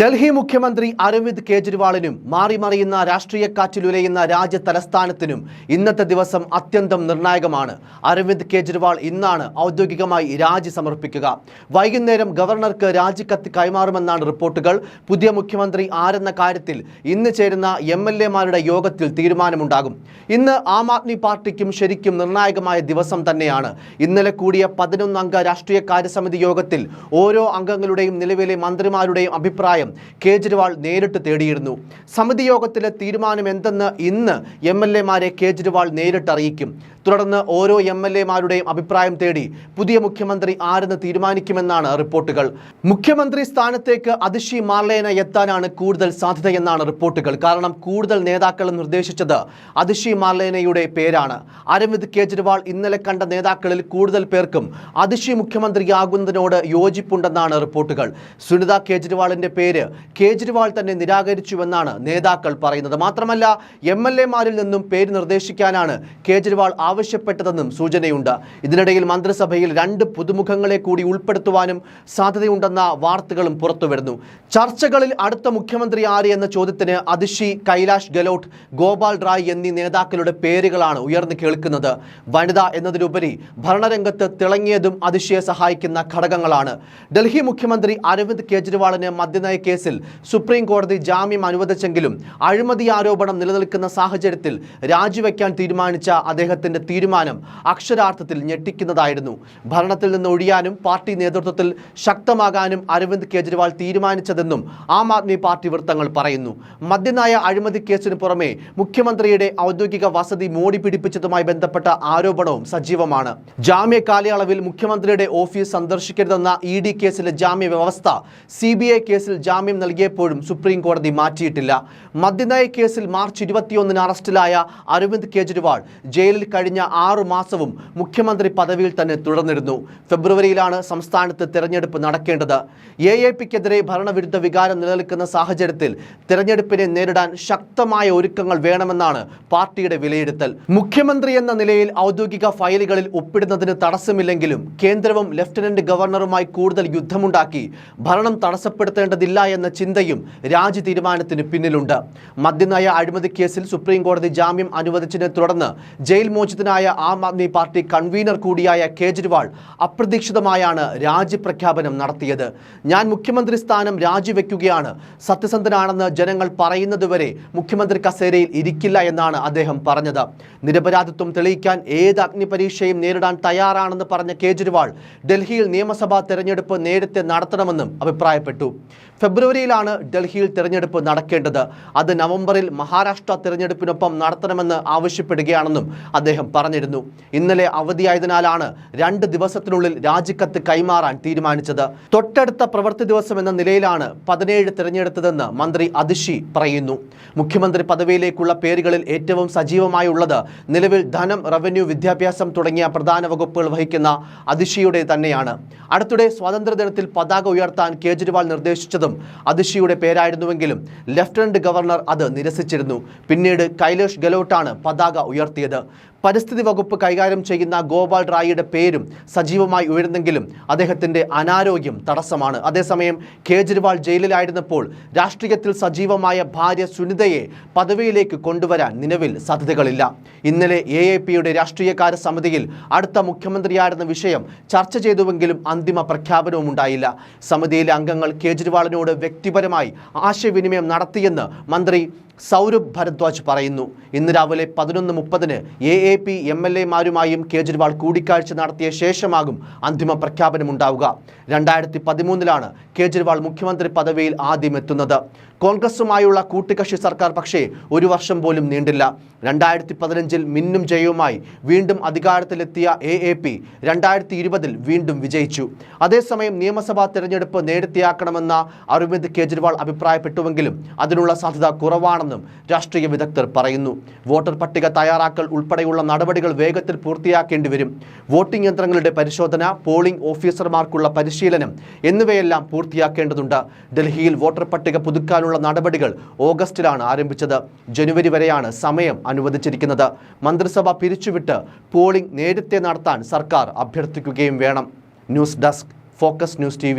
ഡൽഹി മുഖ്യമന്ത്രി അരവിന്ദ് കെജ്രിവാളിനും മാറി മറിയുന്ന രാഷ്ട്രീയ കാറ്റിലുലയുന്ന രാജ്യ തലസ്ഥാനത്തിനും ഇന്നത്തെ ദിവസം അത്യന്തം നിർണായകമാണ്. അരവിന്ദ് കെജ്രിവാൾ ഇന്നാണ് ഔദ്യോഗികമായി രാജി സമർപ്പിക്കുക. വൈകുന്നേരം ഗവർണർക്ക് രാജിക്കത്ത് കൈമാറുമെന്നാണ് റിപ്പോർട്ടുകൾ. പുതിയ മുഖ്യമന്ത്രി ആരെന്ന കാര്യത്തിൽ ഇന്ന് ചേരുന്ന എം എൽ എമാരുടെ യോഗത്തിൽ തീരുമാനമുണ്ടാകും. ഇന്ന് ആം ആദ്മി പാർട്ടിക്കും ശരിക്കും നിർണായകമായ ദിവസം തന്നെയാണ്. ഇന്നലെ കൂടിയ പതിനൊന്നംഗ രാഷ്ട്രീയ കാര്യസമിതി യോഗത്തിൽ ഓരോ അംഗങ്ങളുടെയും നിലവിലെ മന്ത്രിമാരുടെയും അഭിപ്രായം കേജ്രിവാൾ നേരിട്ട് തേടിയിരുന്നു. സമിതി യോഗത്തിലെ തീരുമാനം എന്തെന്ന് ഇന്ന് എം എൽ എമാരെ കേജ്രിവാൾ നേരിട്ട് അറിയിക്കും. തുടർന്ന് ഓരോ എം എൽ എമാരുടെയും അഭിപ്രായം തേടി പുതിയ മുഖ്യമന്ത്രി ആരെന്ന് തീരുമാനിക്കുമെന്നാണ് റിപ്പോർട്ടുകൾ. മുഖ്യമന്ത്രി സ്ഥാനത്തേക്ക് അതിഷി മാർലേന എത്താനാണ് കൂടുതൽ സാധ്യതയെന്നാണ് റിപ്പോർട്ടുകൾ. കാരണം കൂടുതൽ നേതാക്കൾ നിർദ്ദേശിച്ചത് അതിഷി മാർലേനയുടെ പേരാണ്. അരവിന്ദ് കേജ്രിവാൾ ഇന്നലെ കണ്ട നേതാക്കളിൽ കൂടുതൽ പേർക്കും അതിഷി മുഖ്യമന്ത്രിയാകുന്നതിനോട് യോജിപ്പുണ്ടെന്നാണ് റിപ്പോർട്ടുകൾ. സുനിത കേജ്രിവാളിന്റെ പേര് കേജ്രിവാൾ തന്നെ നിരാകരിച്ചുവെന്നാണ് നേതാക്കൾ പറയുന്നത്. മാത്രമല്ല എം എൽ നിന്നും പേര് നിർദ്ദേശിക്കാനാണ് കേജ്രിവാൾ ആവശ്യപ്പെട്ടതെന്നും സൂചനയുണ്ട്. ഇതിനിടയിൽ മന്ത്രിസഭയിൽ രണ്ട് പുതുമുഖങ്ങളെ കൂടി ഉൾപ്പെടുത്തുവാനും സാധ്യതയുണ്ടെന്ന വാർത്തകളും പുറത്തുവരുന്നു. ചർച്ചകളിൽ അടുത്ത മുഖ്യമന്ത്രി ആര് എന്ന ചോദ്യത്തിന് അതിഷി കൈലാഷ് ഗെലോട്ട് ഗോപാൽ റായ് എന്നീ നേതാക്കളുടെ പേരുകളാണ് ഉയർന്നു കേൾക്കുന്നത്. വനിത എന്നതിലുപരി ഭരണരംഗത്ത് തിളങ്ങിയതും അതിഷിയെ സഹായിക്കുന്ന ഘടകങ്ങളാണ്. ഡൽഹി മുഖ്യമന്ത്രി അരവിന്ദ് കെജ്രിവാളിന് മദ്യനയ കേസിൽ സുപ്രീം കോടതി ജാമ്യം അനുവദിച്ചെങ്കിലും അഴിമതി ആരോപണം നിലനിൽക്കുന്ന സാഹചര്യത്തിൽ രാജിവെക്കാൻ തീരുമാനിച്ച അദ്ദേഹത്തിന്റെ തീരുമാനം അക്ഷരാർത്ഥത്തിൽ ഞെട്ടിക്കുന്നതായിരുന്നു. ഭരണത്തിൽ നിന്ന് ഒഴിയാനും പാർട്ടി നേതൃത്വത്തിൽ ശക്തമാകാനും അരവിന്ദ് കെജ്രിവാൾ തീരുമാനിച്ചതെന്നും ആം ആദ്മി പാർട്ടി വൃത്തങ്ങൾ പറയുന്നു. മദ്യനായ അഴിമതി കേസിന് പുറമെ മുഖ്യമന്ത്രിയുടെ ഔദ്യോഗിക വസതി മോടി പിടിപ്പിച്ചതുമായി ബന്ധപ്പെട്ട ആരോപണവും സജീവമാണ്. ജാമ്യ കാലയളവിൽ മുഖ്യമന്ത്രിയുടെ ഓഫീസ് സന്ദർശിക്കരുതെന്ന ഇ ഡി കേസിലെ ജാമ്യ വ്യവസ്ഥ സി ബി ഐ കേസിൽ ജാമ്യം നൽകിയപ്പോഴും സുപ്രീം കോടതി മാറ്റിയിട്ടില്ല. മദ്യനയ കേസിൽ മാർച്ച് ഇരുപത്തിയൊന്നിന് അറസ്റ്റിലായ അരവിന്ദ് കെജ്രിവാൾ ജയിലിൽ കഴിഞ്ഞ ആറു മാസവും മുഖ്യമന്ത്രി പദവിയിൽ തന്നെ തുടർന്നിരുന്നു. ഫെബ്രുവരിയിലാണ് സംസ്ഥാനത്ത് തെരഞ്ഞെടുപ്പ് നടക്കേണ്ടത്. എ എ പിക്കെതിരെ ഭരണവിരുദ്ധ വികാരം നിലനിൽക്കുന്ന സാഹചര്യത്തിൽ തെരഞ്ഞെടുപ്പിനെ നേരിടാൻ ശക്തമായ ഒരുക്കങ്ങൾ വേണമെന്നാണ് പാർട്ടിയുടെ വിലയിരുത്തൽ. മുഖ്യമന്ത്രി എന്ന നിലയിൽ ഔദ്യോഗിക ഫയലുകളിൽ ഒപ്പിടുന്നതിന് തടസ്സമില്ലെങ്കിലും കേന്ദ്രവും ലഫ്റ്റനന്റ് ഗവർണറുമായി കൂടുതൽ യുദ്ധമുണ്ടാക്കി ഭരണം തടസ്സപ്പെടുത്തേണ്ടതില്ല എന്ന ചിന്തയും രാജി തീരുമാനത്തിന് പിന്നിലുണ്ട്. മദ്യനയ അഴിമതി കേസിൽ സുപ്രീം കോടതി ജാമ്യം അനുവദിച്ചതിനെ തുടർന്ന് ജയിൽ മോചിതനായ ആം ആദ്മി പാർട്ടി കൺവീനർ കൂടിയായ കേജ്രിവാൾ അപ്രതീക്ഷിതമായാണ് രാജി പ്രഖ്യാപനം നടത്തിയത്. ഞാൻ മുഖ്യമന്ത്രി സ്ഥാനം രാജിവെക്കുകയാണ് സത്യസന്ധനാണെന്ന് ജനങ്ങൾ പറയുന്നതുവരെ മുഖ്യമന്ത്രി കസേരയിൽ ഇരിക്കില്ല എന്നാണ് അദ്ദേഹം പറഞ്ഞത്. നിരപരാധിത്വം തെളിയിക്കാൻ ഏത് അഗ്നിപരീക്ഷയും നേരിടാൻ തയ്യാറാണെന്ന് പറഞ്ഞ കേജ്രിവാൾ ഡൽഹിയിൽ നിയമസഭാ തെരഞ്ഞെടുപ്പ് നേരത്തെ നടത്തണമെന്നും അഭിപ്രായപ്പെട്ടു. ഫെബ്രുവരിയിലാണ് ഡൽഹിയിൽ തിരഞ്ഞെടുപ്പ് നടക്കേണ്ടത്. അത് നവംബറിൽ മഹാരാഷ്ട്ര തിരഞ്ഞെടുപ്പിനൊപ്പം നടത്തണമെന്ന് ആവശ്യപ്പെടുകയാണെന്നും അദ്ദേഹം പറഞ്ഞിരുന്നു. ഇന്നലെ അവധിയായതിനാലാണ് രണ്ട് ദിവസത്തിനുള്ളിൽ രാജിക്കത്ത് കൈമാറാൻ തീരുമാനിച്ചത്. തൊട്ടടുത്ത പ്രവൃത്തി ദിവസം എന്ന നിലയിലാണ് പതിനേഴ് തിരഞ്ഞെടുത്തതെന്ന് മന്ത്രി അതിഷി പറയുന്നു. മുഖ്യമന്ത്രി പദവിയിലേക്കുള്ള പേരുകളിൽ ഏറ്റവും സജീവമായുള്ളത് നിലവിൽ ധനം റവന്യൂ വിദ്യാഭ്യാസം തുടങ്ങിയ പ്രധാന വകുപ്പുകൾ വഹിക്കുന്ന അതിഷിയുടെ തന്നെയാണ്. അടുത്തിടെ സ്വാതന്ത്ര്യദിനത്തിൽ പതാക ഉയർത്താൻ കേജ്രിവാൾ നിർദ്ദേശിച്ചതും അതിഷിയുടെ പേരായിരുന്നുവെങ്കിലും ലഫ്റ്റനന്റ് ഗവർണർ അത് നിരസിച്ചിരുന്നു. പിന്നീട് കൈലേഷ് ഗെലോട്ടാണ് പതാക ഉയർത്തിയത്. പരിസ്ഥിതി വകുപ്പ് കൈകാര്യം ചെയ്യുന്ന ഗോപാൽ റായിയുടെ പേരും സജീവമായി ഉയർന്നെങ്കിലും അദ്ദേഹത്തിന്റെ അനാരോഗ്യം തടസ്സമാണ്. അതേസമയം കേജ്രിവാൾ ജയിലിലായിരുന്നപ്പോൾ രാഷ്ട്രീയത്തിൽ സജീവമായ ഭാര്യ സുനിതയെ പദവിയിലേക്ക് കൊണ്ടുവരാൻ നിലവിൽ സാധ്യതകളില്ല. ഇന്നലെ എ എ പിയുടെ രാഷ്ട്രീയകാര്യ സമിതിയിൽ അടുത്ത മുഖ്യമന്ത്രിയായിരുന്ന വിഷയം ചർച്ച ചെയ്തുവെങ്കിലും അന്തിമ പ്രഖ്യാപനവും ഉണ്ടായില്ല. സമിതിയിലെ അംഗങ്ങൾ കേജ്രിവാളിനോട് വ്യക്തിപരമായി ആശയവിനിമയം നടത്തിയെന്ന് മന്ത്രി സൗരഭ് ഭരദ്വാജ് പറയുന്നു. ഇന്ന് രാവിലെ പതിനൊന്ന് മുപ്പതിന് A A P M L എമാരുമായും Kejriwal കൂടിക്കാഴ്ച നടത്തിയ ശേഷമാകും അന്തിമ പ്രഖ്യാപനമുണ്ടാവുക. രണ്ടായിരത്തി പതിമൂന്നിലാണ് കേജ്രിവാൾ മുഖ്യമന്ത്രി പദവിയിൽ ആദ്യം എത്തുന്നത് കോൺഗ്രസുമായുള്ള കൂട്ടുകക്ഷി സർക്കാർ പക്ഷേ ഒരു വർഷം പോലും നീണ്ടില്ല. രണ്ടായിരത്തി പതിനഞ്ചിൽ മിന്നും ജയവുമായി വീണ്ടും അധികാരത്തിലെത്തിയ എ എ പി രണ്ടായിരത്തി ഇരുപതിൽ വീണ്ടും വിജയിച്ചു. അതേസമയം നിയമസഭാ തെരഞ്ഞെടുപ്പ് നേരത്തെയാക്കണമെന്ന അരവിന്ദ് കേജ്രിവാൾ അഭിപ്രായപ്പെട്ടുവെങ്കിലും അതിനുള്ള സാധ്യത കുറവാണെന്നും രാഷ്ട്രീയ വിദഗ്ധർ പറയുന്നു വോട്ടർ പട്ടിക തയ്യാറാക്കൽ ഉൾപ്പെടെയുള്ള നടപടികൾ വേഗത്തിൽ പൂർത്തിയാക്കേണ്ടി വരും. വോട്ടിംഗ് യന്ത്രങ്ങളുടെ പരിശോധന പോളിംഗ് ഓഫീസർമാർക്കുള്ള പരിശീലനം എന്നിവയെല്ലാം പൂർത്തിയാക്കേണ്ടതുണ്ട്. ഡൽഹിയിൽ വോട്ടർ പട്ടിക പുതുക്കാനുള്ള നടപടികൾ ഓഗസ്റ്റിലാണ് ആരംഭിച്ചത്. ജനുവരി വരെയാണ് സമയം അനുവദിച്ചിരിക്കുന്നത്. മന്ത്രിസഭ പിരിച്ചുവിട്ട് പോളിംഗ് നേരത്തെ നടത്താൻ സർക്കാർ അഭ്യർത്ഥിക്കുകയും വേണം. News desk focus news T